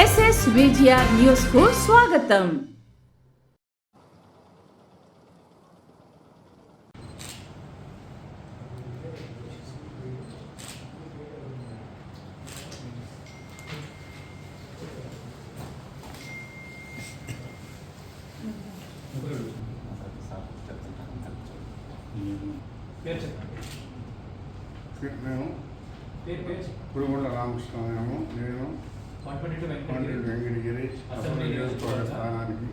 SS VGR news కు స్వాగతం పేరు చెప్పండి మేము పేరు పేరు చెప్పండి కురుగొండ రామకృష్ణము నేను పండ్రి వెంకటగిరి అసెంబ్లీ నియోజకవర్గ. స్థానానికి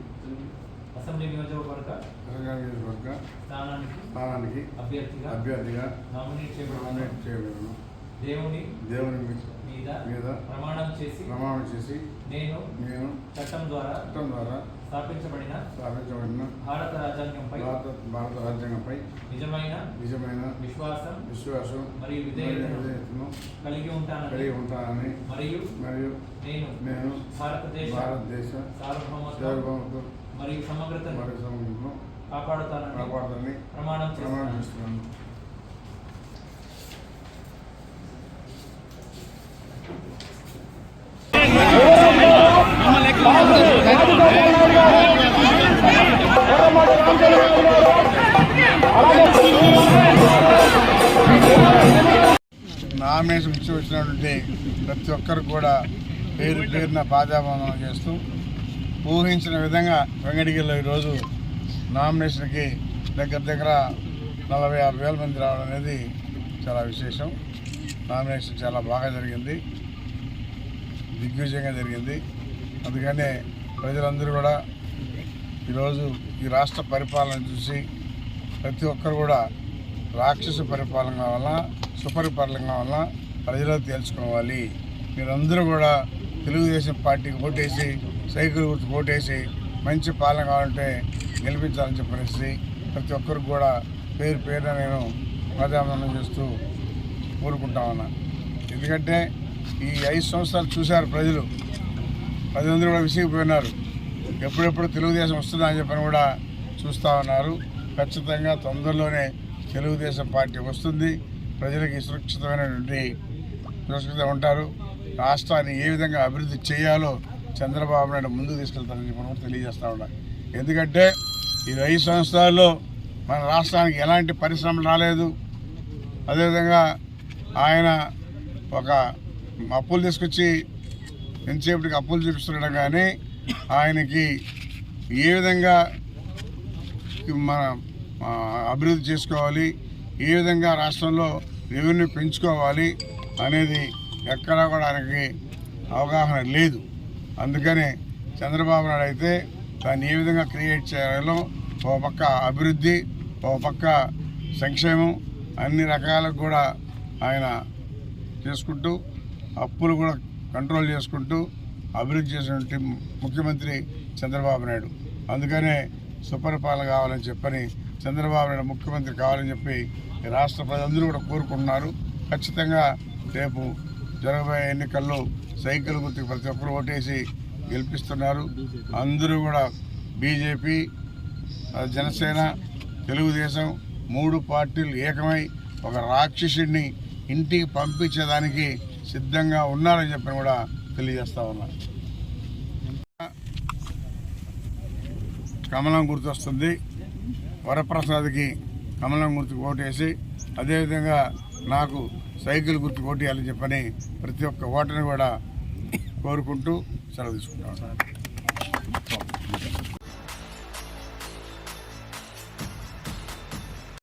అసెంబ్లీ నియోజకవర్గ నియోజకవర్గ స్థానానికి స్థానానికి అభ్యర్థిగా అభ్యర్థిగా నామినేట్ చేయబడను దేవుని దేవుని మీద మీద ప్రమాణం చేసి ప్రమాణం చేసి నేను నేను చట్టం ద్వారా చట్టం ద్వారా స్థాపించబడిన స్థాపించబడిన భారత రాజ్యాంగంపై భారత భారత రాజ్యాంగంపై నిజమైన నిజమైన విశ్వాసం విశ్వాసం మరియు విధేయతను కలిగి ఉంటానని కలిగి ఉంటానని మరియు మరియు నేను నేను భారతదేశ భారతదేశ సార్వభౌమత్వం మరియు సమగ్రతను మరియు సమగ్రతను కాపాడుతానని కాపాడుతానని ప్రమాణం ప్రమాణం చేస్తున్నాను. నామినేషన్ ఇచ్చి వచ్చినటువంటి ప్రతి ఒక్కరు కూడా పేరు పేరున పాదాబంధనం చేస్తూ ఊహించిన విధంగా వెంకటగిరిలో ఈరోజు నామినేషన్కి దగ్గర దగ్గర నలభై ఆరు వేల మంది రావడం అనేది చాలా విశేషం. నామినేషన్ చాలా బాగా జరిగింది. దిగ్విజయంగా జరిగింది. అందుకనే ప్రజలందరూ కూడా ఈరోజు ఈ రాష్ట్ర పరిపాలన చూసి ప్రతి ఒక్కరు కూడా రాక్షస పరిపాలన వల్ల సుపరిపాలన కావాలా ప్రజలు తెలుసుకోవాలి మీరందరూ కూడా తెలుగుదేశం పార్టీకి ఓటేసి సైకిల్ గుర్తు ఓటేసి మంచి పాలన కావాలంటే గెలిపించాలని చెప్పేసి ప్రతి ఒక్కరికి కూడా పేరు పేరున నేను ప్రజామరణం చేస్తూ కోరుకుంటా ఉన్నా. ఎందుకంటే ఈ ఐదు సంవత్సరాలు చూశారు ప్రజలు. ప్రజలందరూ కూడా విసిగిపోయినారు. ఎప్పుడెప్పుడు తెలుగుదేశం వస్తుందా అని చెప్పని కూడా చూస్తూ ఉన్నారు. ఖచ్చితంగా తొందరలోనే తెలుగుదేశం పార్టీ వస్తుంది. ప్రజలకి సురక్షితమైనటువంటి సురక్షిత ఉంటారు. రాష్ట్రాన్ని ఏ విధంగా అభివృద్ధి చేయాలో చంద్రబాబు నాయుడు ముందుకు తీసుకెళ్తారని మనం తెలియజేస్తూ ఉన్నాం. ఎందుకంటే ఈ ఐదు సంవత్సరాల్లో మన రాష్ట్రానికి ఎలాంటి పరిశ్రమలు రాలేదు. అదేవిధంగా ఆయన ఒక అప్పులు తీసుకొచ్చి ఎంతసేపటికి అప్పులు చూపిస్తుండడం కానీ ఆయనకి ఏ విధంగా మన అభివృద్ధి చేసుకోవాలి ఏ విధంగా రాష్ట్రంలో రెవెన్యూ పెంచుకోవాలి అనేది ఎక్కడా కూడా ఆయనకి అవగాహన లేదు. అందుకనే చంద్రబాబు నాయుడు అయితే దాన్ని ఏ విధంగా క్రియేట్ చేయాలో ఒక పక్క అభివృద్ధి ఒక పక్క సంక్షేమం అన్ని రకాలకు కూడా ఆయన చేసుకుంటూ అప్పులు కూడా కంట్రోల్ చేసుకుంటూ అభివృద్ధి చేసినటువంటి ముఖ్యమంత్రి చంద్రబాబు నాయుడు. అందుకనే సుపరిపాలన కావాలని చెప్పని చంద్రబాబు నాయుడు ముఖ్యమంత్రి కావాలని చెప్పి రాష్ట్ర ప్రజలందరూ కూడా కోరుకుంటున్నారు. ఖచ్చితంగా రేపు జరగబోయే ఎన్నికల్లో సైకిల్ గుర్తుకు ప్రతి ఒక్కరు ఓటేసి గెలిపిస్తున్నారు. అందరూ కూడా బీజేపీ జనసేన తెలుగుదేశం మూడు పార్టీలు ఏకమై ఒక రాక్షసుడిని ఇంటికి పంపించేదానికి సిద్ధంగా ఉన్నారని చెప్పి కూడా తెలియజేస్తా ఉన్నారు కమలం గుర్తొస్తుంది. వరప్రసాద్కి కమలం గుర్తుకు ఓటేసి అదేవిధంగా నాకు సైకిల్ గుర్తు కొట్టేయాలని చెప్పని ప్రతి ఒక్క ఓటర్ని కూడా కోరుకుంటూ సెలవు తీసుకుంటాను.